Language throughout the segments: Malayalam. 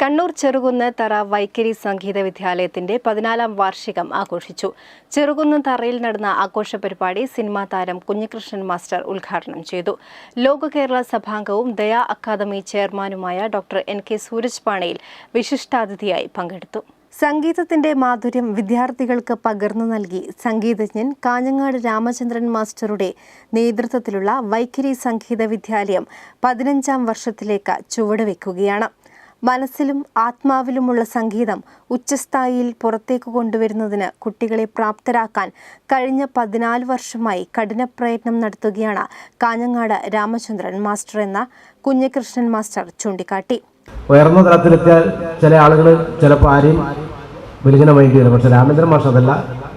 കണ്ണൂർ ചെറുകുന്ന് തറ വൈക്കരി സംഗീത വിദ്യാലയത്തിന്റെ പതിനാലാം വാർഷികം ആഘോഷിച്ചു. ചെറുകുന്ന് തറയിൽ നടന്ന ആഘോഷ പരിപാടി സിനിമാ താരം കുഞ്ഞികൃഷ്ണൻ മാസ്റ്റർ ഉദ്ഘാടനം ചെയ്തു. ലോക കേരള സഭാംഗവും ദയാ അക്കാദമി ചെയർമാനുമായ ഡോക്ടർ എൻ കെ സൂരജ് പാണയിൽ വിശിഷ്ടാതിഥിയായി പങ്കെടുത്തു. സംഗീതത്തിന്റെ മാധുര്യം വിദ്യാർത്ഥികൾക്ക് പകർന്നു നൽകി സംഗീതജ്ഞൻ കാഞ്ഞങ്ങാട് രാമചന്ദ്രൻ മാസ്റ്ററുടെ നേതൃത്വത്തിലുള്ള വൈഖരി സംഗീത വിദ്യാലയം പതിനഞ്ചാം വർഷത്തിലേക്ക് ചുവടുവെക്കുകയാണ്. മനസ്സിലും ആത്മാവിലുമുള്ള സംഗീതം ഉച്ചസ്ഥായിയിൽ പുറത്തേക്ക് കൊണ്ടുവരുന്നതിന് കുട്ടികളെ പ്രാപ്തരാക്കാൻ കഴിഞ്ഞ പതിനാല് വർഷമായി കഠിന പ്രയത്നം നടത്തുകയാണ് കാഞ്ഞങ്ങാട് രാമചന്ദ്രൻ മാസ്റ്റർ എന്ന കുഞ്ഞികൃഷ്ണൻ മാസ്റ്റർ ചൂണ്ടിക്കാട്ടി. ഉയർന്ന തലത്തിലെത്തിയാൽ ചില ആളുകൾ ചിലപ്പോൾ ആരെയും മൈൻഡ് ചെയ്യില്ല പക്ഷെ രാമചന്ദ്രൻ മാഷ് അതല്ല.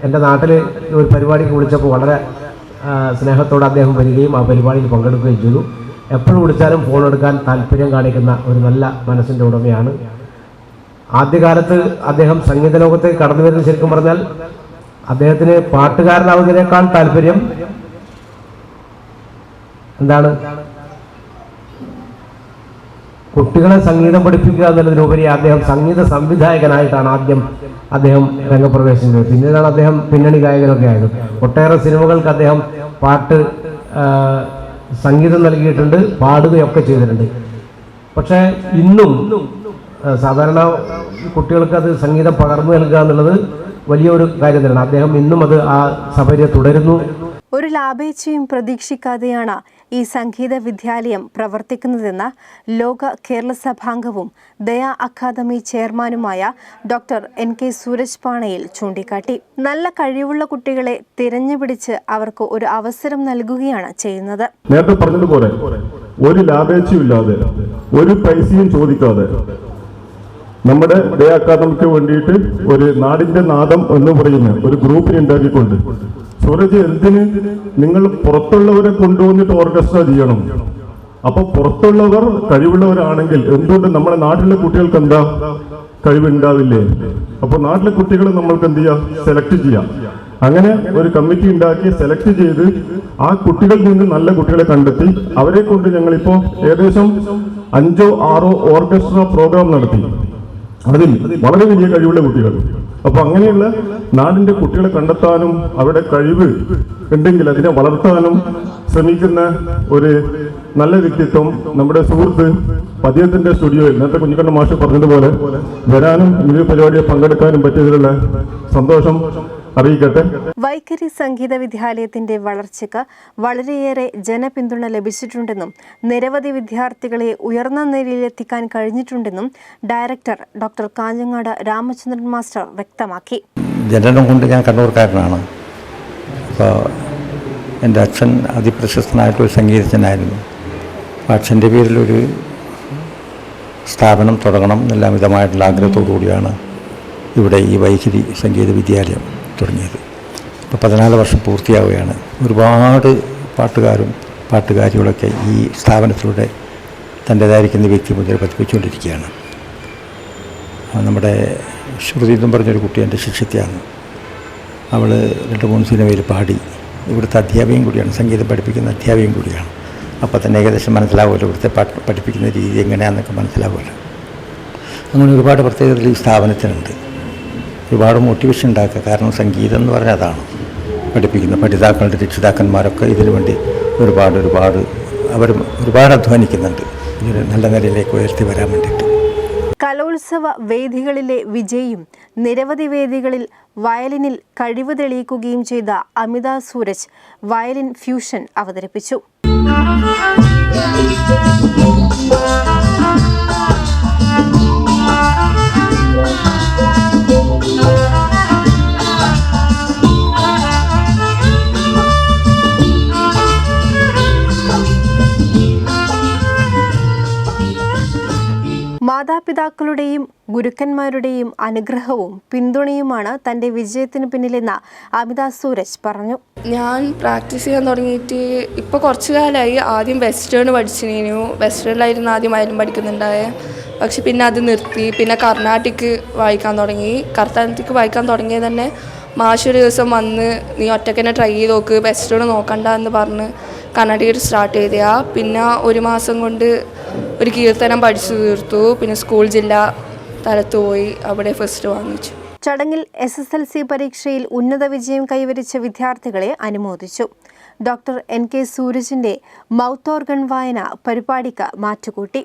എന്റെ നാട്ടിൽ ഒരു പരിപാടിക്ക് വിളിച്ചപ്പോൾ വളരെ സ്നേഹത്തോടെ അദ്ദേഹം വരികയും ആ പരിപാടിയിൽ പങ്കെടുക്കുകയും ചെയ്തു. എപ്പോഴും വിളിച്ചാലും ഫോൺ എടുക്കാൻ താല്പര്യം കാണിക്കുന്ന ഒരു നല്ല മനസ്സിന്റെ ഉടമയാണ്. ആദ്യകാലത്ത് അദ്ദേഹം സംഗീത ലോകത്തേക്ക് കടന്നു വരുന്ന ശരിക്കും പറഞ്ഞാൽ അദ്ദേഹത്തിന് പാട്ടുകാരനാവുന്നതിനേക്കാൾ താല്പര്യം എന്താണ്? കുട്ടികളെ സംഗീതം പഠിപ്പിക്കുക എന്നുള്ളതിനുപരി അദ്ദേഹം സംഗീത സംവിധായകനായിട്ടാണ് ആദ്യം അദ്ദേഹം രംഗപ്രവേശം ചെയ്തത് പിന്നീടാണ് അദ്ദേഹം പിന്നണി ഗായകനൊക്കെ ആയത്. ഒട്ടേറെ സിനിമകൾക്ക് അദ്ദേഹം പാട്ട് സംഗീതം നൽകിയിട്ടുണ്ട് പാടുകയൊക്കെ ചെയ്തിട്ടുണ്ട്. പക്ഷേ ഇന്നും സാധാരണ കുട്ടികൾക്ക് അത് സംഗീതം പകർന്നു നൽകുക എന്നുള്ളത് വലിയൊരു കാര്യം തന്നെയാണ് അദ്ദേഹം ഇന്നും അത് ആ സഭയെ തുടരുന്നു. ഒരു ലാഭേച്ഛയും പ്രതീക്ഷിക്കാതെയാണ് ഈ സംഗീത വിദ്യാലയം പ്രവർത്തിക്കുന്നതെന്ന് ലോക കേരള സഭാംഗവും ദയാ അക്കാദമി ചെയർമാനുമായ ഡോക്ടർ എൻ കെ സൂരജ് പാണയിൽ ചൂണ്ടിക്കാട്ടി. നല്ല കഴിവുള്ള കുട്ടികളെ തിരഞ്ഞുപിടിച്ച് അവർക്ക് ഒരു അവസരം നൽകുകയാണ് ചെയ്യുന്നത്. നേരത്തെ പറഞ്ഞതുപോലെ ഒരു ലാഭേച്ഛയില്ലാതെ ഒരു പൈസയും ചോദിക്കാതെ നമ്മുടെ ഡേ അക്കാദമിക്ക് വേണ്ടിയിട്ട് ഒരു നാടിന്റെ നാദം എന്ന് പറയുന്ന ഒരു ഗ്രൂപ്പിനെ ഉണ്ടാക്കിക്കൊണ്ട്. സൂരജ് എന്തിന് നിങ്ങൾ പുറത്തുള്ളവരെ കൊണ്ടുവന്നിട്ട് ഓർക്കസ്ട്ര ചെയ്യണം? അപ്പൊ പുറത്തുള്ളവർ കഴിവുള്ളവരാണെങ്കിൽ എന്തുകൊണ്ട് നമ്മുടെ നാട്ടിലെ കുട്ടികൾക്ക് എന്താ കഴിവുണ്ടാവില്ലേ? അപ്പൊ നാട്ടിലെ കുട്ടികളെ നമ്മൾക്ക് എന്ത് ചെയ്യാം? സെലക്ട് ചെയ്യാം. അങ്ങനെ ഒരു കമ്മിറ്റി ഉണ്ടാക്കി സെലക്ട് ചെയ്ത് ആ കുട്ടികളിൽ നിന്ന് നല്ല കുട്ടികളെ കണ്ടെത്തി അവരെ കൊണ്ട് ഞങ്ങളിപ്പോ ഏകദേശം അഞ്ചോ ആറോ ഓർക്കസ്ട്ര പ്രോഗ്രാം നടത്തി. അതിൽ വളരെ വലിയ കഴിവുള്ള കുട്ടികൾ. അപ്പൊ അങ്ങനെയുള്ള നാടിന്റെ കുട്ടികളെ കണ്ടെത്താനും അവരുടെ കഴിവ് ഉണ്ടെങ്കിൽ അതിനെ വളർത്താനും ശ്രമിക്കുന്ന ഒരു നല്ല വ്യക്തിത്വം നമ്മുടെ സുഹൃത്ത് പതിയത്തിന്റെ സ്റ്റുഡിയോയിൽ നേരത്തെ കുഞ്ഞിക്കണ്ണ മാഷ് പറഞ്ഞതുപോലെ വരാനും ഈ പരിപാടിയിൽ പങ്കെടുക്കാനും പറ്റിയതിലുള്ള സന്തോഷം അറിയിക്കട്ടെ. വൈഖരി സംഗീത വിദ്യാലയത്തിന്റെ വളർച്ചയ്ക്ക് വളരെയേറെ ജനപിന്തുണ ലഭിച്ചിട്ടുണ്ടെന്നും നിരവധി വിദ്യാർത്ഥികളെ ഉയർന്ന നിലയിലെത്തിക്കാൻ കഴിഞ്ഞിട്ടുണ്ടെന്നും director doctor Kanhangad Ramachandran master വ്യക്തമാക്കി. ജനനം കൊണ്ട് ഞാൻ കണ്ണൂർക്കാരനാണ്. അപ്പോൾ എന്റെ അച്ഛൻ അതിപ്രശസ്തനായിട്ടൊരു സംഗീതജ്ഞനായിരുന്നു. അപ്പോൾ അച്ഛന്റെ പേരിലൊരു സ്ഥാപനം തുടങ്ങണം എന്നെല്ലാം വിധമായിട്ടുള്ള ആഗ്രഹത്തോടു കൂടിയാണ് ഇവിടെ ഈ വൈഖരി സംഗീത വിദ്യാലയം. തുടങ്ങിയത്. ഇപ്പോൾ പതിനാല് വർഷം പൂർത്തിയാവുകയാണ്. ഒരുപാട് പാട്ടുകാരും പാട്ടുകാരികളൊക്കെ ഈ സ്ഥാപനത്തിലൂടെ തന്റേതായിരിക്കുന്ന വ്യക്തിമുദ്ര പതിപ്പിച്ചുകൊണ്ടിരിക്കുകയാണ്. നമ്മുടെ ശ്രുതി എന്നും പറഞ്ഞൊരു കുട്ടി എന്റെ ശിഷ്യത്തെയാണ്. അവൾ രണ്ട് മൂന്ന് സിനിമയിൽ പാടി. ഇവിടുത്തെ അധ്യാപികയും കൂടിയാണ്. സംഗീതം പഠിപ്പിക്കുന്ന അധ്യാപികയും കൂടിയാണ്. അപ്പോൾ തന്നെ ഏകദേശം മനസ്സിലാവുമല്ലോ ഇവിടുത്തെ പാട്ട് പഠിപ്പിക്കുന്ന രീതി എങ്ങനെയാണെന്നൊക്കെ മനസ്സിലാവുമല്ലോ. അങ്ങനെ ഒരുപാട് പ്രത്യേകതകൾ ഈ സ്ഥാപനത്തിനുണ്ട്. ഒരുപാട് മോട്ടിവേഷൻ ഉണ്ടാക്കുക. കാരണം സംഗീതം എന്ന് പറഞ്ഞാൽ അതാണ്. പഠിപ്പിക്കുന്ന പഠിതാക്കളുടെ രക്ഷിതാക്കന്മാരൊക്കെ ഇതിനു വേണ്ടി ഒരുപാട് ഒരുപാട് അവർ ഒരുപാട് അധ്വാനിക്കുന്നുണ്ട്. ഇതൊരു നല്ല നിലയിലേക്ക് ഉയർത്തി വരാൻ വേണ്ടിയിട്ട്. കലോത്സവ വേദികളിലെ വിജയും നിരവധി വേദികളിൽ വയലിനിൽ കഴിവ് തെളിയിക്കുകയും ചെയ്ത അമിത സൂരജ് വയലിൻ ഫ്യൂഷൻ അവതരിപ്പിച്ചു. മാതാപിതാക്കളുടെയും ഗുരുക്കന്മാരുടെയും അനുഗ്രഹവും പിന്തുണയുമാണ് തന്റെ വിജയത്തിന് പിന്നിലെന്ന് അമിത സൂരജ് പറഞ്ഞു. ഞാൻ പ്രാക്ടീസ് ചെയ്യാൻ തുടങ്ങിയിട്ട് ഇപ്പോൾ കുറച്ചു കാലമായി ആദ്യം വെസ്റ്റേൺ പഠിച്ചിരുന്നു വെസ്റ്റേണിലായിരുന്നു ആദ്യം ആയാലും പഠിക്കുന്നുണ്ടായ. പക്ഷെ പിന്നെ അത് നിർത്തി. പിന്നെ കർണാട്ടിക് വായിക്കാൻ തുടങ്ങി. കർണാട്ടിക് വായിക്കാൻ തുടങ്ങിയത് തന്നെ മാഷ് ഒരു ദിവസം വന്ന് നീ ഒറ്റയ്ക്ക് തന്നെ ട്രൈ ചെയ്ത് നോക്ക്. വെസ്റ്റേൺ നോക്കണ്ട എന്ന് പറഞ്ഞ് കർണാട്ടിക് സ്റ്റാർട്ട് ചെയ്തയാ. പിന്നെ ഒരു മാസം കൊണ്ട് ഒരു കീർത്തനം പഠിച്ചു തീർത്തു. പിന്നെ സ്കൂൾ ജില്ലാ തലത്ത് പോയി അവിടെ ഫസ്റ്റ് വാങ്ങിച്ചു. ചടങ്ങിൽ എസ് എസ് എൽ സി പരീക്ഷയിൽ ഉന്നത വിജയം കൈവരിച്ച വിദ്യാർത്ഥികളെ അനുമോദിച്ചു. ഡോക്ടർ എൻ കെ സൂരജിന്റെ മൗത്ത് ഓർഗൺ വായന പരിപാടിക്ക് മാറ്റുകൂട്ടി.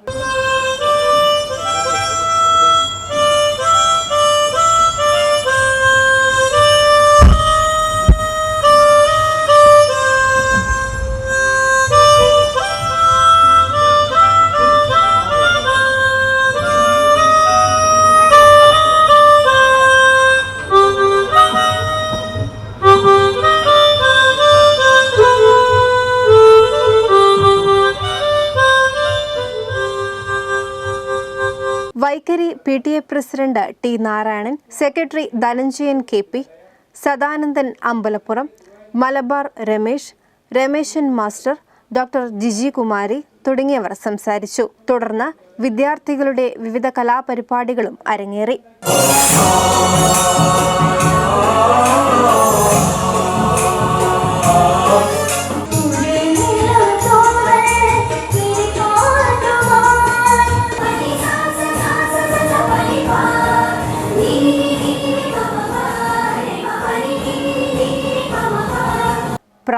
Vaikkari P T A president T Narayanan secretary Dhananjayan K P Sadanandan Ambalappuram Malabar Ramesh Rameshan master doctor Jiji Kumari തുടങ്ങിയവർ സംസാരിച്ചു. തുടർന്ന് വിദ്യാർത്ഥികളുടെ വിവിധ കലാപരിപാടികളും അരങ്ങേറി.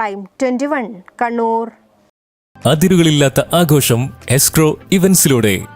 പ്രൈം ട്വന്റി വൺ കണ്ണൂർ അതിരുകളില്ലാത്ത ആഘോഷം എസ്ക്രോ ഇവന്റ്സിലൂടെ.